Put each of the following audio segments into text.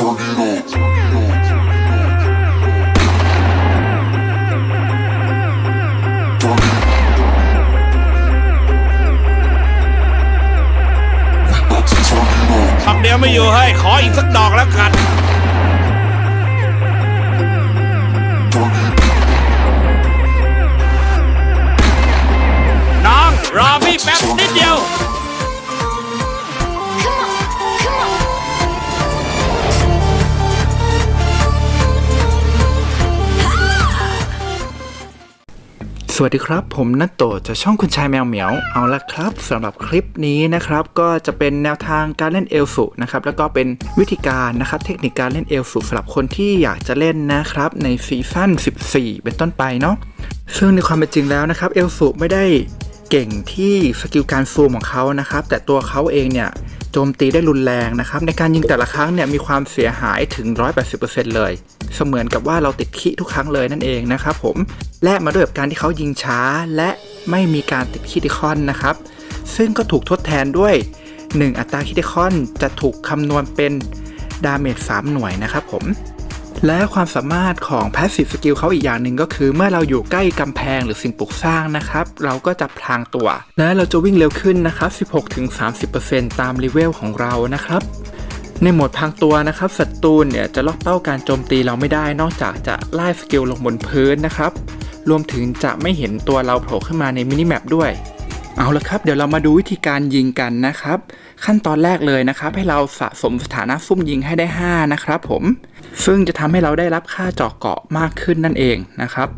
tornado. Tornado. We about to turn it on. ดอกเดียวไม่อยู่ให้ขออีกสักดอกแล้วกันน้องรอพี่แป๊บนิดเดียว วัสดีครับ ผมนัตโตจากช่องคุณชายแมวเหมียวเอาละครับสำหรับคลิปนี้นะครับ ก็จะเป็นแนวทางการเล่นเอลสุนะครับแล้วก็เป็นวิธีการนะครับเทคนิคการเล่นเอลสุสำหรับคนที่อยากจะเล่นนะครับในซีซั่น 14 เป็นต้นไปเนาะซึ่งในความเป็นจริงแล้วนะครับเอลสุไม่ได้เก่งที่สกิลการซูมของเขานะครับแต่ตัวเขาเองเนี่ย โจมตีได้รุนแรงนะครับในการยิงแต่ละครั้งเนี่ยมีความเสียหายถึง 180%เลย เสมือนกับว่าเราติดขี้ทุกครั้งเลยนั่นเองนะครับผมและมาด้วยกับการที่เขายิงช้าและไม่มีการติดคิดิคอนนะครับ ซึ่งก็ถูกทดแทนด้วย 1 อัตราคิดิคอนจะถูกคำนวณเป็นดาเมจ3หน่วยนะครับผม และความสามารถของ Passive Skill เขาอีกอย่างหนึ่งก็คือ เมื่อเราอยู่ใกล้กำแพงหรือสิ่งปลูกสร้างนะครับ เราก็จะพลางตัว และเราจะวิ่งเร็วขึ้นนะครับ 16-30%ตามเลเวลของเรานะครับในโหมดพรางตัวนะครับศัตรูเนี่ยจะล็อกเป้าการโจมตีเราไม่ได้ นอกจากจะไล่สกิลลงบนพื้นนะครับ รวมถึงจะไม่เห็นตัวเราโผล่ขึ้นมาในมินิแมปด้วย เอาละครับ เดี๋ยวเรามาดูวิธีการยิงกันนะครับ ขั้นตอนแรกเลยนะครับ ให้เราสะสมสถานะซุ่มยิงให้ได้ 5 นะครับผม ซึ่งจะทำให้เราได้รับค่าเจาะเกาะมากขึ้นนั่นเองนะครับ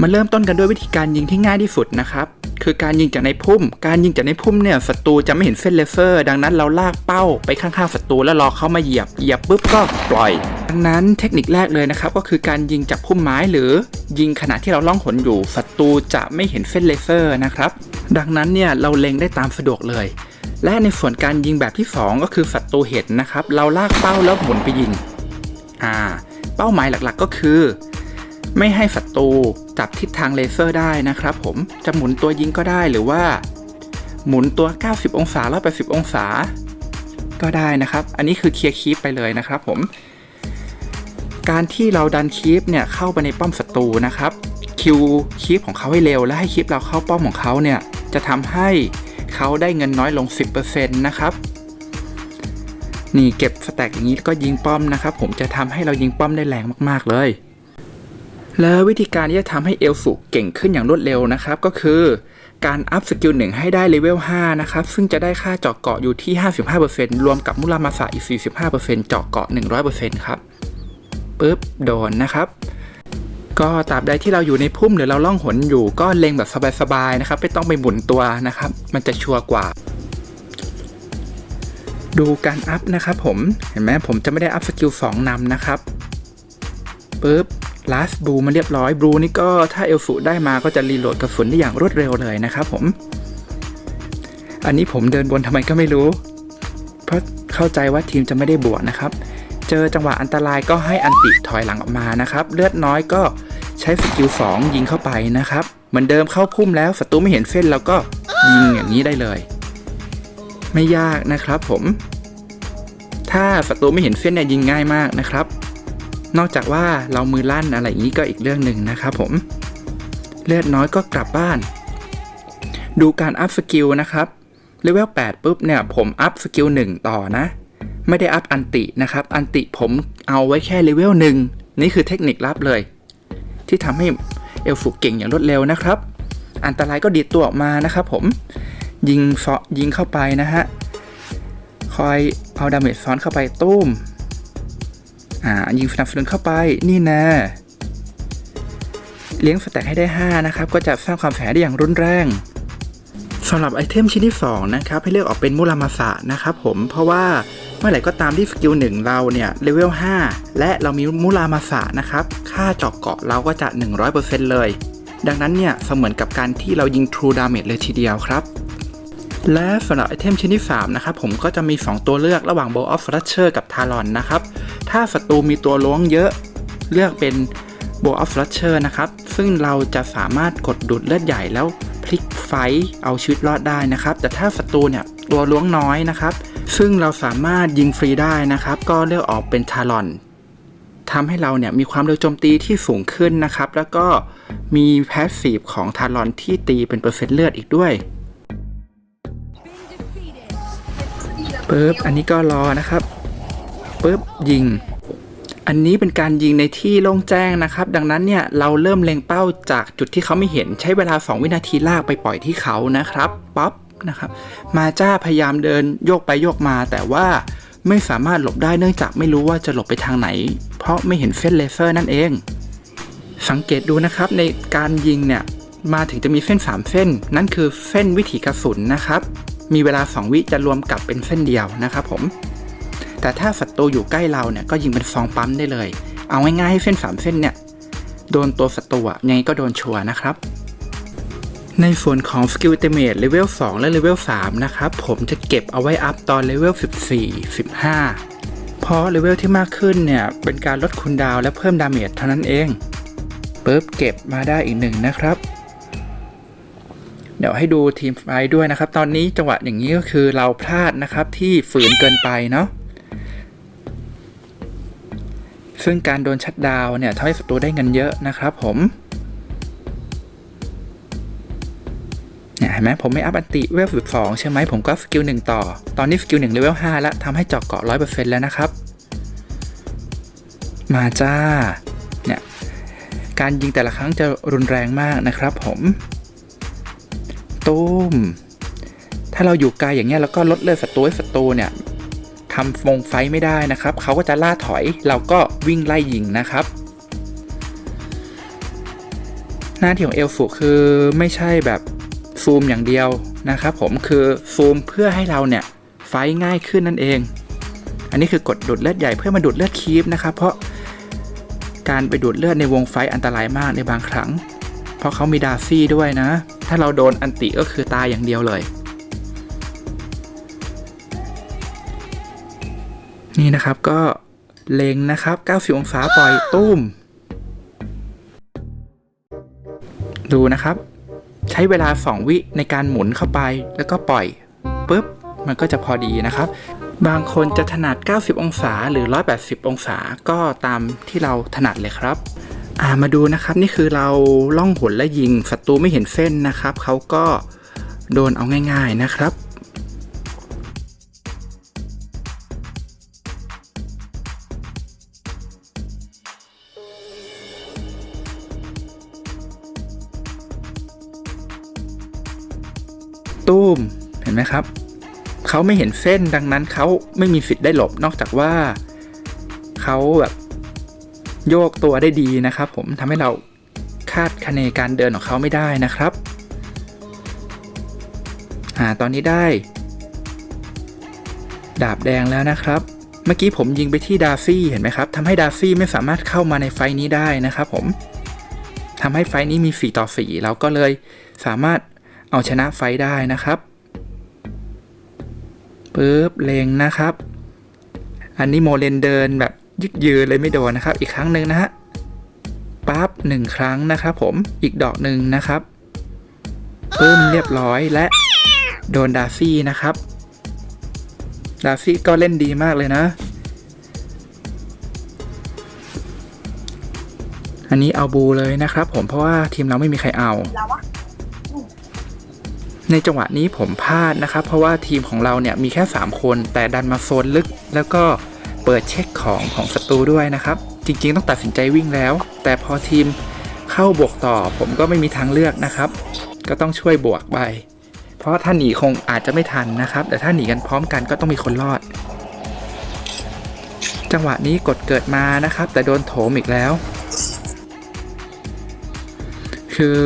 มาเริ่มต้นกันด้วยวิธีการยิงที่ง่ายที่สุดนะครับคือการยิงจากในพุ่ม การยิงจากในพุ่มเนี่ยศัตรูจะไม่เห็นเส้นเลเซอร์ ดังนั้นเราลากเป้าไปข้างๆศัตรูแล้วรอเขามาเหยียบเหยียบปุ๊บก็ปล่อย งนั้นเทคนิคแรกเลยนะครับก็คือการยิงจากพุ่มไม้หรือยิงขณะที่เราล่องหนอยู่ศัตรูจะไม่เห็นเส้นเลเซอร์นะครับ ดังนั้นเนี่ยเราเล็งได้ตามสะดวกเลย และในส่วนการยิงแบบที่สองก็คือศัตรูเห็นนะครับ เราลากเป้าแล้วหมุนไปยิงอ่าเป้าหมายหลักๆก็คือ ไม่ให้ศัตรูจับทิศทางเลเซอร์ได้นะครับผมจะหมุนตัวยิงก็ได้หรือว่า หมุนตัว 90 องศา180องศา ก็ได้นะครับ อันนี้คือเคลียร์คีปไปเลยนะครับผม การที่เราดันคีปเนี่ยเข้าไปในป้อมศัตรูนะครับคิวคีปของเขาให้เร็วและให้คีปเราเข้าป้อมของเขาเนี่ยจะทำให้เขาได้เงินน้อยลง 10%นะครับนี่เก็บสแต็กอย่างนี้ก็ยิงป้อมนะครับ ผมจะทำให้เรายิงป้อมได้แรงมากๆเลย แล้ววิธีการที่จะทำให้เอลสุเก่งขึ้นอย่างรวดเร็วนะครับ ก็คือการอัพสกิลหนึ่งให้ได้เลเวล5นะครับ ซึ่งจะได้ค่าเจาะเกาะอยู่ที่ 55%รวมกับมุรามาสะอีก 45%เจาะเกาะ 100%ครับ ปึ๊บโดนนะครับ ก็ตราบใดที่เราอยู่ในพุ่มหรือเราล่องหนอยู่ก็เล็งแบบสบายๆนะครับ ไม่ต้องไปหมุนตัวนะครับ มันจะชัวร์กว่า ดูการอัพนะครับผมเห็นไหมผมจะไม่ได้อัพสกิล2นำนะครับปึ๊บลาสบลูมาเรียบร้อยบลูนี่ก็ถ้าเอลสูได้มาก็จะรีโหลดกระสุนได้อย่างรวดเร็วเลยนะครับผม อันนี้ผมเดินบนทำไมก็ไม่รู้ เพราะเข้าใจว่าทีมจะไม่ได้บวกนะครับ เจอจังหวะอันตรายก็ให้อันติถอยหลังออกมานะครับ เลือดน้อยก็ใช้สกิล2ยิงเข้าไปนะครับ เหมือนเดิมเข้าพุ่มแล้วศัตรูไม่เห็นเส้นเราก็ยิงอย่างนี้ได้เลย ไม่ยากนะครับผม ถ้าศัตรูไม่เห็นเส้นเนี่ยยิงง่ายมากนะครับ นอกจากว่าเรามือลั่นอะไรอย่างนี้ก็อีกเรื่องหนึ่งนะครับผม เลือดน้อยก็กลับบ้าน ดูการอัพสกิลนะครับเลเวล8ปุ๊บเนี่ยผมอัพสกิล1ต่อนะ ไม่ได้อัพอันตินะครับ อันติผมเอาไว้แค่เลเวลหนึ่งนี่คือเทคนิคลับเลย ที่ทำให้เอลฟุกเก่งอย่างรวดเร็วนะครับ อันตรายก็ดีดตัวออกมานะครับผม ยิงเซาะยิงเข้าไปนะฮะ คอยเอาดาเมจซ้อนเข้าไปตุ้ม อ่า ยิงสนับสนุนเข้าไป นี่นะ เลี้ยงสแต็กให้ได้ 5 นะครับ ก็จะสร้างความเสียหายได้อย่างรุนแรงสำหรับไอเทมชิ้นที่ 2 นะครับ ให้เลือกออกเป็นมุรามาสะนะครับผม เพราะว่า มื่อไหร่ก็ตามที่สกิล1เราเนี่ยเลเวล5และเรามีมุรามาสะนะครับ ค่าเจาะเกาะเราก็จะ 100%เลย ดังนั้นเนี่ยเสมือนกับการที่เรายิง True Damage เลยทีเดียวครับ และสำหรับไอเทมชิ้นที่ 3 นะครับ ผมก็จะมี 2 ตัวเลือกระหว่าง Bow of Flusher กับ Talon นะครับ ถ้าศัตรูมีตัวล้วงเยอะเลือกเป็น Bow of Flusher นะครับ ซึ่งเราจะสามารถกดดูดเลือดใหญ่แล้วพลิกไฟท์เอาชีวิตรอดได้นะครับ แต่ถ้าศัตรูเนี่ยตัวล้วงน้อยนะครับ ซึ่งเราสามารถยิงฟรีได้นะครับ ก็เลือกออกเป็นทารอนทำให้เราเนี่ยมีความเร็วโจมตีที่สูงขึ้นนะครับ แล้วก็มีแพสซีฟของทารอนที่ตีเป็นเปอร์เซ็นต์เลือดอีกด้วยปึ๊บอันนี้ก็รอนะครับปึ๊บยิง อันนี้เป็นการยิงในที่โล่งแจ้งนะครับ ดังนั้นเนี่ยเราเริ่มเล็งเป้าจากจุดที่เขาไม่เห็น ใช้เวลา 2 วินาทีลากไปปล่อยที่เขานะครับ ป๊อป นะครับ มาจ้าพยายามเดินโยกไปโยกมาแต่ว่าไม่สามารถหลบได้เนื่องจากไม่รู้ว่าจะหลบไปทางไหน เพราะไม่เห็นเส้นเลเซอร์นั่นเอง สังเกตดูนะครับในการยิงเนี่ยมาถึงจะมีเส้น 3 เส้น นั่นคือเส้นวิถีกระสุนนะครับ มีเวลา 2 วิจะรวมกลับเป็นเส้นเดียวนะครับผมแต่ถ้าศัตรูอยู่ใกล้เราเนี่ยก็ยิงเป็นซองปั๊มได้เลย เอาง่ายๆให้เส้น 3 เส้นเนี่ยโดนตัวศัตรูอะยังไงก็โดนชัวร์นะครับ ในส่วนของสกิลเตเมทเลเวล2และเลเวล3นะครับ ผมจะเก็บเอาไว้อัพตอนเลเวล14 15 เพราะเลเวลที่มากขึ้นเนี่ย เป็นการลดคูลดาวและเพิ่มดาเมจเท่านั้นเองปึ๊บเก็บมาได้อีกหนึ่งนะครับ เดี๋ยวให้ดูทีมไฟด้วยนะครับ ตอนนี้จังหวะอย่างนี้ก็คือเราพลาดนะครับที่ฝืนเกินไปเนาะซึ่งการโดนชัดดาวเนี่ยทำให้ศัตรูได้เงินเยอะนะครับผม ไหมผมไม่อัพอันติเวลสิบสองใช่ไหมผมก็สกิลหนึ่งต่อ ตอนนี้สกิลหนึ่งเลเวลห้าแล้วทำให้เจาะเกาะร้อยเปอร์เซ็นต์แล้วนะครับ มาจ้า เนี่ย การยิงแต่ละครั้งจะรุนแรงมากนะครับผมตุ้ม ถ้าเราอยู่ไกลอย่างเงี้ยแล้วก็ลดเลือดศัตรูให้ศัตรูเนี่ยทำฟงไฟไม่ได้นะครับ เขาก็จะล่าถอย เราก็วิ่งไล่ยิงนะครับ หน้าที่ของเอลฟุคือไม่ใช่แบบ ซูมอย่างเดียวนะครับผมคือซูมเพื่อให้เราเนี่ยไฟง่ายขึ้นนั่นเอง อันนี้คือกดดูดเลือดใหญ่เพื่อมาดูดเลือดคีฟนะครับเพราะการไปดูดเลือดในวงไฟอันตรายมากในบางครั้ง เพราะเขามีดาซี่ด้วยนะ ถ้าเราโดนอันติก็คือตายอย่างเดียวเลย นี่นะครับก็เล็งนะครับ 90 องศาปล่อยตุ้ม ดูนะครับ ใช้เวลา 2 วิในการหมุนเข้าไปแล้วก็ปล่อยปุ๊บมันก็จะพอดีนะครับ บางคนจะถนัด 90 องศาหรือ 180 องศาก็ตามที่เราถนัดเลยครับามาดูนะครับนี่คือเราล่องหนและยิงศัตรูไม่เห็นเส้นนะครับเขาก็โดนเอาง่าย ๆนะครับ เขาไม่เห็นเส้นดังนั้นเขาไม่มีสิทธิ์ได้หลบนอกจากว่าเขาแบบโยกตัวได้ดีนะครับ ผมทำให้เราคาดคะเนการเดินของเขาไม่ได้นะครับอ่าตอนนี้ได้ ดาบแดงแล้วนะครับ เมื่อกี้ผมยิงไปที่ดาร์ซี่เห็นไหมครับทำให้ดาร์ซี่ไม่สามารถเข้ามาในไฟนี้ได้นะครับ ผมทำให้ไฟนี้มี 4 ต่อ 4 เราก็เลยสามารถเอาชนะไฟได้นะครับ ปึ๊บเลงนะครับ อันนี้โมเลนเดินแบบยึกยืนเลยไม่โดนนะครับ อีกครั้งหนึ่งนะฮะปั๊บหนึ่งครั้งนะครับผมอีกดอกหนึ่งนะครับปึ้มเรียบร้อยและโดนดาร์ซี่นะครับดาร์ซี่ก็เล่นดีมากเลยนะ อันนี้เอาบูเลยนะครับผมเพราะว่าทีมเราไม่มีใครเอา ในจังหวะนี้ผมพลาดนะครับ เพราะว่าทีมของเราเนี่ยมีแค่ 3 คน แต่ดันมาโซนลึก แล้วก็เปิดเช็คของของศัตรูด้วยนะครับ จริงๆ ต้องตัดสินใจวิ่งแล้ว แต่พอทีมเข้าบวกต่อ ผมก็ไม่มีทางเลือกนะครับ ก็ต้องช่วยบวกไป เพราะถ้าหนีคงอาจจะไม่ทันนะครับ แต่ถ้าหนีกันพร้อมกันก็ต้องมีคนรอด จังหวะนี้กดเกิดมานะครับ แต่โดนโถมอีกแล้ว คือ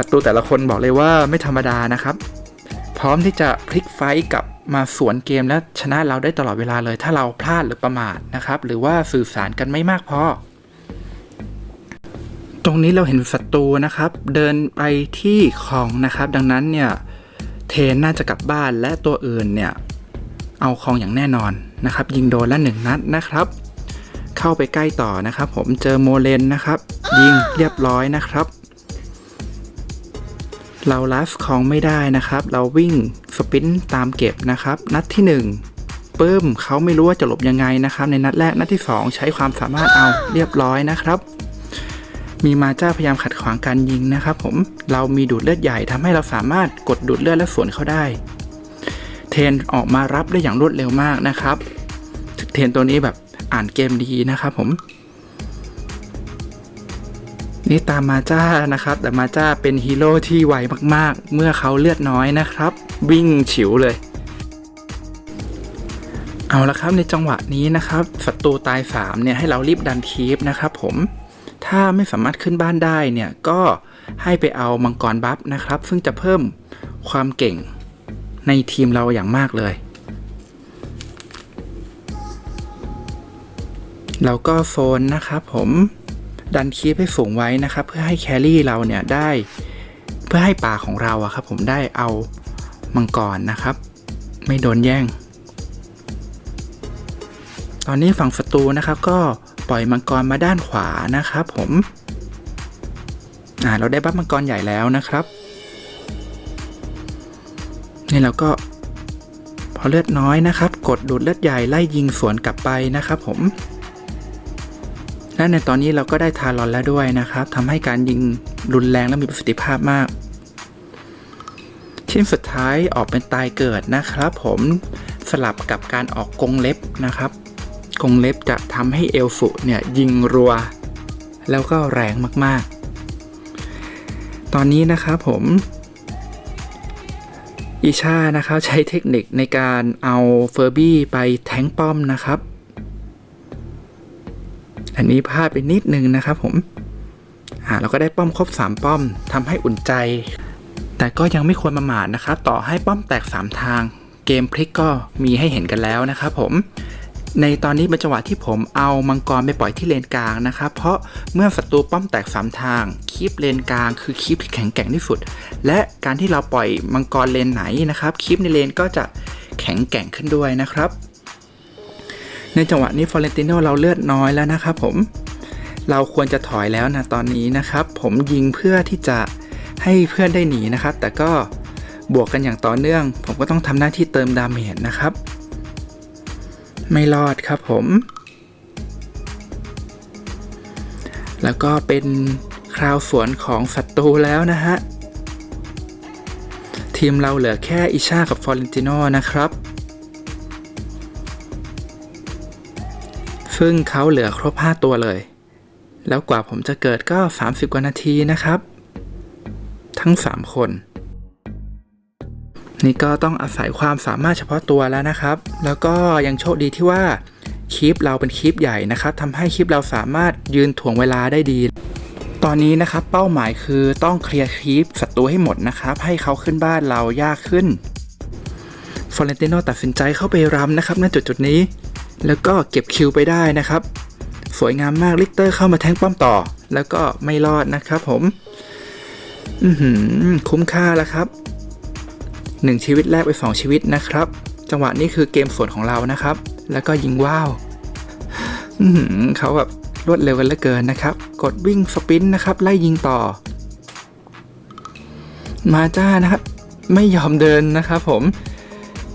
ศัตรูแต่ละคนบอกเลยว่าไม่ธรรมดานะครับ พร้อมที่จะพลิกไฟกับมาสวนเกมและชนะเราได้ตลอดเวลาเลย ถ้าเราพลาดหรือประมาทนะครับ หรือว่าสื่อสารกันไม่มากพอ ตรงนี้เราเห็นศัตรูนะครับ เดินไปที่ของนะครับ ดังนั้นเนี่ยเทนน่าจะกลับบ้านและตัวอื่นเนี่ยเอาของอย่างแน่นอนนะครับ ยิงโดนละหนึ่งนัดนะครับ เข้าไปใกล้ต่อนะครับ ผมเจอโมเลนนะครับ ยิงเรียบร้อยนะครับ เราลัสของไม่ได้นะครับ เราวิ่งสปินตามเก็บนะครับ นัดที่หนึ่งปึ้มเขาไม่รู้ว่าจะหลบยังไงนะครับ ในนัดแรกนัดที่สองใช้ความสามารถเอาเรียบร้อยนะครับ มีมาจ้าพยายามขัดขวางการยิงนะครับ ผมเรามีดูดเลือดใหญ่ทำให้เราสามารถกดดูดเลือดและสวนเขาได้ เทนออกมารับได้อย่างรวดเร็วมากนะครับ เทนตัวนี้แบบอ่านเกมดีนะครับผม นี่ตามมาจ้านะครับ แต่มาจ้าเป็นฮีโร่ที่ไวมากๆ เมื่อเขาเลือดน้อยนะครับ วิ่งฉิวเลย เอาละครับในจังหวะนี้นะครับศัตรูตาย 3 เนี่ยให้เรารีบดันคีฟนะครับผมถ้าไม่สามารถขึ้นบ้านได้เนี่ยก็ให้ไปเอามังกรบัฟนะครับ ซึ่งจะเพิ่มความเก่งในทีมเราอย่างมากเลย เราก็โซนนะครับผม ดันคีฟให้สูงไว้นะครับ เพื่อให้แครี่เราเนี่ยได้ เพื่อให้ป่าของเราอะครับ ผมได้เอามังกรนะครับ ไม่โดนแย่ง ตอนนี้ฝั่งศัตรูนะครับ ก็ปล่อยมังกรมาด้านขวานะครับ ผมอ่าเราได้บัฟมังกรใหญ่แล้วนะครับนี่เราก็พอเลือดน้อยนะครับ กดดูดเลือดใหญ่ไล่ยิงสวนกลับไปนะครับ ผม และในตอนนี้เราก็ได้ทารอนแล้วด้วยนะครับทำให้การยิงรุนแรงและมีประสิทธิภาพมาก ชิ้นสุดท้ายออกเป็นตายเกิดนะครับผมสลับกับการออกกงเล็บนะครับกงเล็บจะทำให้เอลฟุเนี่ยยิงรัว แล้วก็แรงมากๆ ตอนนี้นะครับผมอิชานะครับใช้เทคนิคในการเอาเฟอร์บี้ไปแทงป้อมนะครับ อันนี้พลาดไปนิดนึงนะครับผมอ่าเราก็ได้ป้อมครบ 3 ป้อมทำให้อุ่นใจ แต่ก็ยังไม่ควรประมาทนะครับ ต่อให้ป้อมแตก 3 ทาง เกมพลิกก็มีให้เห็นกันแล้วนะครับผมในตอนนี้เป็นจังหวะที่ผมเอามังกรไปปล่อยที่เลนกลางนะครับ เพราะเมื่อศัตรูป้อมแตก 3 ทางคีปเลนกลางคือคีปที่แข็งแกร่งที่สุด และการที่เราปล่อยมังกรเลนไหนนะครับคีปในเลนก็จะแข็งแกร่งขึ้นด้วยนะครับ ในจังหวะนี้ฟอเรนติโนเราเลือดน้อยแล้วนะครับผม เราควรจะถอยแล้วนะตอนนี้นะครับ ผมยิงเพื่อที่จะให้เพื่อนได้หนีนะครับ แต่ก็บวกกันอย่างต่อเนื่อง ผมก็ต้องทำหน้าที่เติมดาเมจนะครับ ไม่รอดครับผม แล้วก็เป็นคราวสวนของศัตรูแล้วนะฮะ ทีมเราเหลือแค่อิชากับฟอเรนติโนนะครับ ซึ่งเขาเหลือครบ 5 ตัวเลย แล้วกว่าผมจะเกิดก็ 30 กว่านาทีนะครับ ทั้ง 3 คน นี่ก็ต้องอาศัยความสามารถเฉพาะตัวแล้วนะครับ แล้วก็ยังโชคดีที่ว่าคลิปเราเป็นคลิปใหญ่นะครับทำให้คลิปเราสามารถยืนถ่วงเวลาได้ดี ตอนนี้นะครับเป้าหมายคือต้องเคลียร์คลิปศัตรูให้หมดนะครับ ให้เขาขึ้นบ้านเรายากขึ้นฟอเรนติโนตัดสินใจเข้าไปรำนะครับณจุดจุดนี้ แล้วก็เก็บคิวไปได้นะครับ สวยงามมากลิกเตอร์เข้ามาแทงป้อมต่อ แล้วก็ไม่รอดนะครับผม อืคุ้มค่าแล้วครับหนึ่งชีวิตแรกไปสองชีวิตนะครับ จังหวะนี้คือเกมสวนของเรานะครับ แล้วก็ยิงว้าวเขาแบบรวดเร็วกันเหลือเกินนะครับ กดวิ่งสปินนะครับ ไล่ยิงต่อ มาจ้านะครับ ไม่ยอมเดินนะครับผม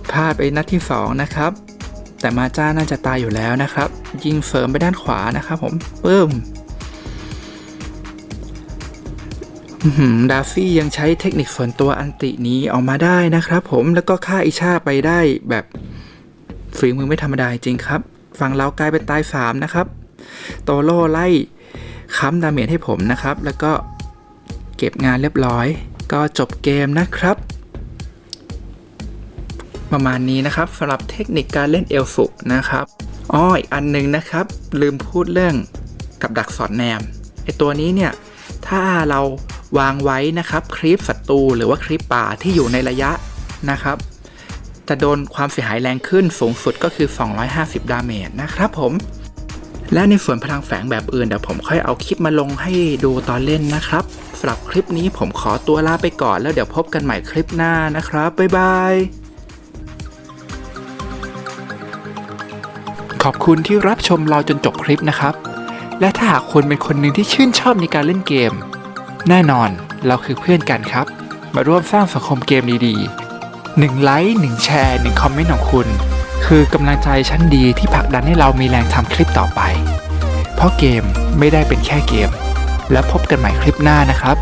พลาดไปนัดที่สองนะครับ แต่มาจ้าน่าจะตายอยู่แล้วนะครับ ยิงเสริมไปด้านขวานะครับผมปึ้มอื้อหือดาฟี่ยังใช้เทคนิคส่วนตัวอันตินี้ออกมาได้นะครับผมแล้วก็ฆ่าอิชาไปได้แบบฝีมือไม่ธรรมดาจริงครับ ฝั่งเรากลายเป็นตายสามนะครับ โตโร่ไล่ค้ำดาเมจให้ผมนะครับ แล้วก็เก็บงานเรียบร้อย ก็จบเกมนะครับ ประมาณนี้นะครับสำหรับเทคนิคการเล่นเอลสุนะครับอ้ออีกอันหนึงนะครับ ลืมพูดเรื่องกับดักสอดแนมไอตัวนี้เนี่ยถ้าเราวางไว้นะครับคลิปศัตรูหรือว่าคลิปป่าที่อยู่ในระยะนะครับจะโดนความเสียหายแรงขึ้นสูงสุดก็คือ 250 ดาเมจนะครับผม และในส่วนพลังแฝงแบบอื่นเดี๋ยวผมค่อยเอาคลิปมาลงให้ดูตอนเล่นนะครับสำหรับคลิปนี้ผมขอตัวลาไปก่อนแล้วเดี๋ยวพบกันใหม่คลิปหน้านะครับ บ๊ายบาย ขอบคุณที่รับชมเราจนจบคลิปนะครับ และถ้าหากคุณเป็นคนหนึ่งที่ชื่นชอบในการเล่นเกม แน่นอนเราคือเพื่อนกันครับ มาร่วมสร้างสังคมเกมดีๆ1ไลค์1แชร์1คอมเมนต์ของคุณ คือกำลังใจชั้นดีที่ผลักดันให้เรามีแรงทำคลิปต่อไป เพราะเกมไม่ได้เป็นแค่เกม แล้วพบกันใหม่คลิปหน้านะครับ